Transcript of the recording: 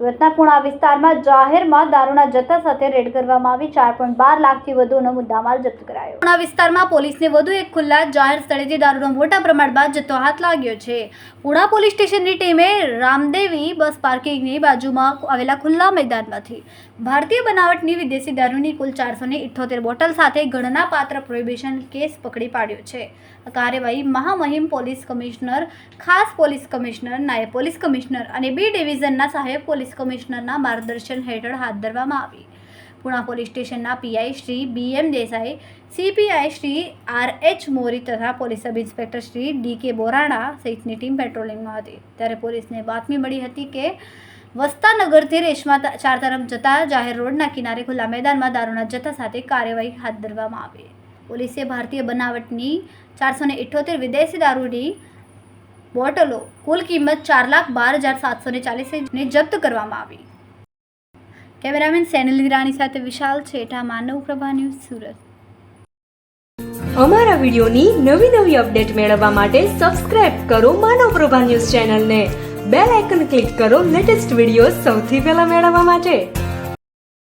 સુરતના વિસ્તારમાં જાહેરમાં દારૂના જથ્થા સાથે રેડ કરવામાં આવી. ચાર પોઈન્ટ બાર લાખથી વધુનો મુદ્દામાલ જપ્ત કરાયો. પુણા વિસ્તારમાં પોલીસને વધુ એક ખુલ્લા જાહેર સ્થળેથી દારૂનો મોટા પ્રમાણમાં જથ્થો હાથ લાગ્યો છે. પુણા પોલીસ સ્ટેશનની ટીમે રામદેવી બસ પાર્કિંગની બાજુમાં આવેલા ખુલ્લા મેદાનમાંથી ભારતીય બનાવટની વિદેશી દારૂની કુલ ચારસો ઇઠ્ઠોતેર બોટલ સાથે ગણનાપાત્ર પ્રોહિબિશન કેસ પકડી પાડ્યો છે. આ કાર્યવાહી મહામહિમ પોલીસ કમિશનર, ખાસ પોલીસ કમિશનર, નાયબ પોલીસ કમિશનર અને બી ડિવિઝનના સહાયક પોલીસ કમિશનરના માર્ગદર્શન હેઠળ હાથ ધરવામાં આવી. પુણા પોલીસ સ્ટેશનના PI Shri B M Desai, CPI Shri R H Mori તથા police sub inspector Shri D K Borana સહિતની ટીમ પેટ્રોલિંગમાં હતી. ત્યારે પોલીસને બાતમી મળી હતી કે વસ્તાનગરથી રેશમા ચાર તરફ જતા જાહેર રોડના કિનારે ખુલ્લા મેદાનમાં દારૂના જથ્થા સાથે કાર્યવાહી હાથ ધરવામાં આવી. પોલીસે ભારતીય બનાવટની ચારસો ને વિદેશી દારૂની બોટલો કુલ કિંમત ચાર લાખ બાર હજાર સાતસો ને ચાલીસને જપ્ત કરવામાં આવી. કેમેરામેન સેનિલ હિરાણી સાથે વિશાલ છેઠા, માનવ પ્રભા ન્યૂઝ સુરત. અમારા વિડીયોની નવી નવી અપડેટ મેળવવા માટે સબસ્ક્રાઇબ કરો માનવ પ્રભા ન્યૂઝ ચેનલને. બેલ આઇકન ક્લિક કરો લેટેસ્ટ વીડિયો સૌથી પહેલા મેળવવા માટે.